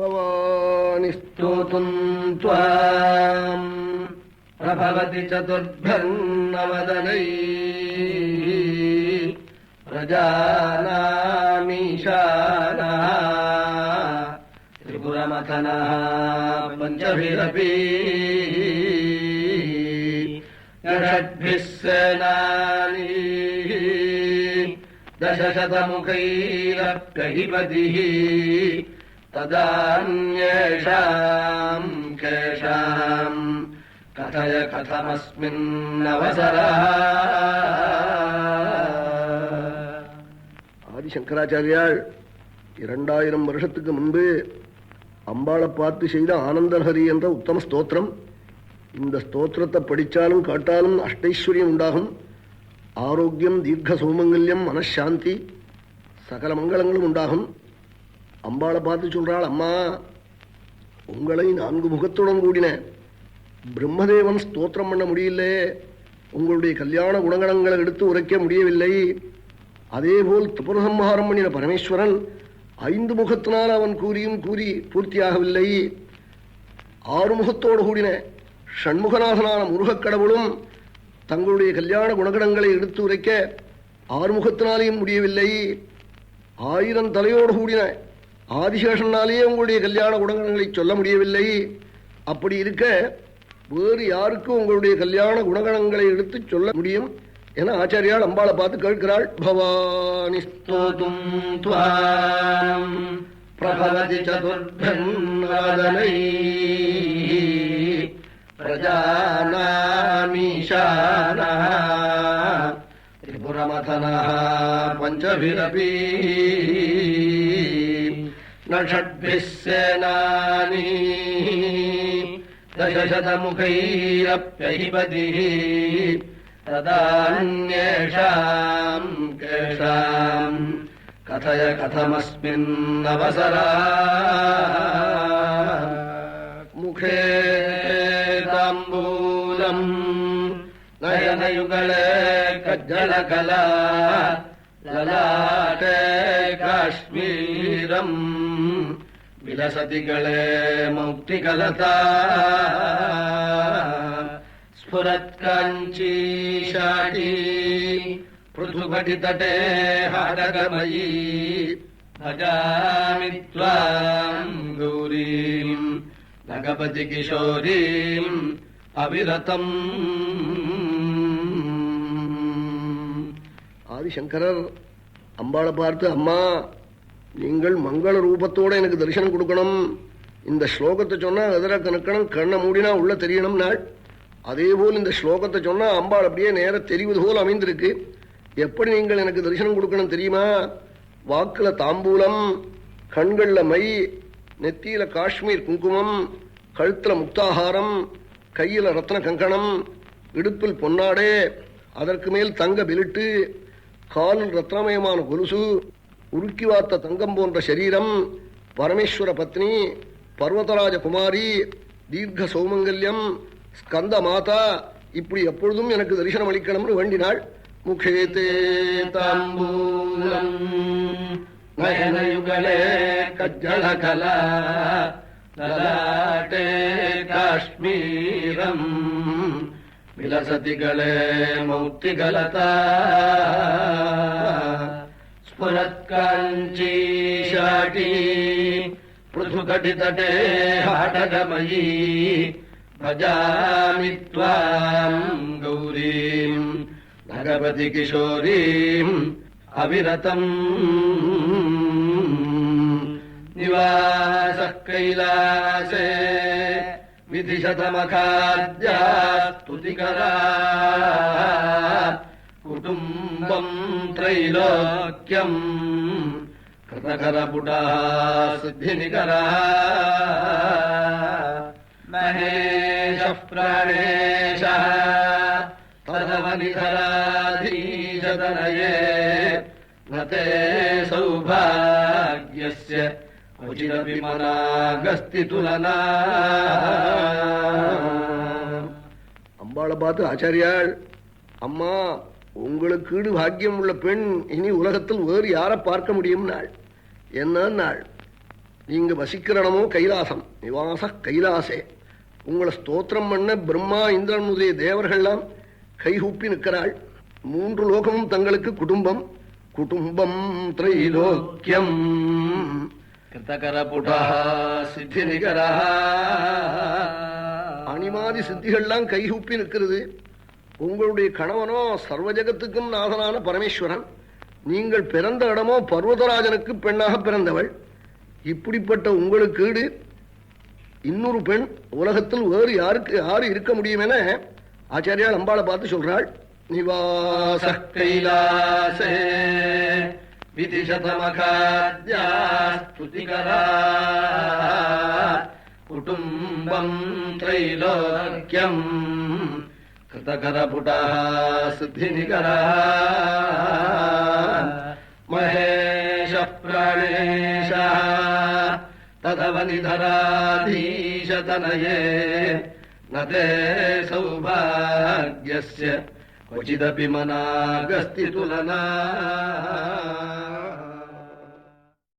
भवानि त्वाम् प्रभवति चतुर्भ्यन्नवदनैः प्रजानामीशानः त्रिपुरमथनः पञ्चभिरपि षड्भिः सेनानि दशशतमुखैरप्यहिपतिः तदान्येषाम् केषाम् कथय कथमस्मिन्नवसरः ஆதிசங்கராச்சாரியால் இரண்டாயிரம் வருஷத்துக்கு முன்பு அம்பாளை பார்த்து செய்த ஆனந்தஹரி என்ற உத்தம ஸ்தோத்திரம் இந்த ஸ்தோத்திரத்தை படித்தாலும் காட்டாலும் அஷ்டைஸ்வரியம் உண்டாகும் ஆரோக்கியம் தீர்க்க சௌமங்கல்யம் மனசாந்தி சகல மங்களங்களும் உண்டாகும் அம்பாளை பார்த்து சொல்றாள் அம்மா உங்களை நான்கு முகத்துடன் கூடின பிரம்மதேவன் ஸ்தோத்திரம் பண்ண முடியல. உங்களுடைய கல்யாண குணகணங்களை எடுத்து உரைக்க முடியவில்லை. அதேபோல் திபுரசம்ஹாரம் பண்ணின பரமேஸ்வரன் ஐந்து முகத்தினால் அவன் கூறியும் கூறி பூர்த்தியாகவில்லை. ஆறு முகத்தோடு கூடின ஷண்முகநாதனான முருகக்கடவுளும் தங்களுடைய கல்யாண குணகணங்களை எடுத்து உரைக்க ஆறுமுகத்தினாலேயும் முடியவில்லை. ஆயிரம் தலையோடு கூடின ஆதிசேஷனாலேயே உங்களுடைய கல்யாண குணகங்களை சொல்ல முடியவில்லை. அப்படி இருக்க வேறு யாருக்கும் உங்களுடைய கல்யாண குணகணங்களை எடுத்து சொல்ல முடியும்? என ஆச்சாரியால் அம்பாளை பார்த்து கேட்கிறாள். பவானி ஸ்தோதும் பிரபவதி சதுர்பன்வதனை பிரஜானாமீஷானா திரிபுரமதனா பஞ்சபிரபீ न षड्भिः सेनानी दशशतमुखैरप्यहिपतिः। तदान्येषाम् केषाम् कथय कथमस्मिन्नवसरा मुखे ताम्बूलम् नयनयुगले कज्जलकला ललाटे काश्मीरम् विलसति गळे मौक्तिकलता स्फुरत्काञ्ची शाटी पृथुघटितटे हाटकमयी भजामि त्वाम् गौरीम् भगवति किशोरीम् சங்கரர் அம்பாளை பார்த்து அம்மா நீங்கள் மங்கள ரூபத்தோடு எனக்கு தரிசனம் கொடுக்கணும். இந்த ஸ்லோகத்தை சொன்னால் எதிர கணக்கணும் கண்ணை மூடினா உள்ள தெரியணும் நாள். அதே போல் இந்த ஸ்லோகத்தை சொன்னால் அம்பாள் அப்படியே நேர தெரிவது போல் அமைந்திருக்கு. எப்படி நீங்கள் எனக்கு தரிசனம் கொடுக்கணும் தெரியுமா? வாக்கில் தாம்பூலம் கண்களில் மை நெத்தியில் காஷ்மீர் குங்குமம் கழுத்தில் முக்தாகாரம் கையில் ரத்ன கங்கணம் இடுப்பில் பொன்னாடே அதற்கு மேல் தங்க பிலிட்டு காலில் ரத்னமயமான கொலுசு உருக்கி வார்த்த தங்கம் போன்ற சரீரம் பரமேஸ்வர பத்னி பர்வதராஜ குமாரி தீர்க்க சௌமங்கல்யம் ஸ்கந்த மாதா இப்படி எப்பொழுதும் எனக்கு தரிசனம் அளிக்கணும்னு வேண்டினாள். முகேதே தாம்பூலம் நயனயுகலே கஜ்ஜளகலா லலாட்டே காஷ்மீரம். विलसति गले मौक्तिगलता स्फुरत्काञ्ची शाटी पृथुकटितटे हाटगमयी भजामि त्वाम् गौरीम् भगवति किशोरीम् अविरतम् निवासः कैलासे विधिशतमखाद्यास्तुतिकरा कुटुम्बम् त्रैलोक्यम् कृतकरपुटः सिद्धिनिकरः महेशः प्राणेशः तदवनिधराधीशतनये न ते सौभाग्यस्य உச்சிதபிமனாகஸ்திதுலனா அம்பாளை பார்த்து ஆச்சாரியாள் அம்மா உங்களுக்கீடு பாக்கியம் உள்ள பெண் இனி உலகத்தில் வேறு யாரை பார்க்க முடியும் நாள் என்ன நாள்? நீங்க வசிக்கிறனமோ கைலாசம். நிவாச கைலாசே. உங்களை ஸ்தோத்திரம் பண்ண பிரம்மா இந்திரன் முதலிய தேவர்கள்லாம் கைகூப்பி நிற்கிறாள். மூன்று லோகமும் தங்களுக்கு குடும்பம். குடும்பம் திரைலோக்கியம். கிருத்தகரபுடா சித்திநிகரா அணிமாதி சித்திகள்லாம் கைகூப்பி நிற்கிறது. உங்களுடைய கணவனோ சர்வ ஜகத்துக்கும் நாதனான பரமேஸ்வரன். நீங்கள் பிறந்த இடமோ பர்வதராஜனுக்கு பெண்ணாக பிறந்தவள். இப்படிப்பட்ட உங்களுக்கு ஈடு. இன்னொரு பெண் உலகத்தில் வேறு யாருக்கு யாரு இருக்க முடியும் என ஆச்சாரியால் அம்பாளை பார்த்து சொல்றாள் நிவாச கைலாசே విదిశతమఖాద్యా స్తుతికరా కుటుంబం త్రైలోక్యం కృతకరపుట సిద్ధినికర మహేష ప్రాణేశ తదవనిధరాధీశతనయే నే సౌభాగ్యస్య क्वचिदपि मनागस्ति तुलना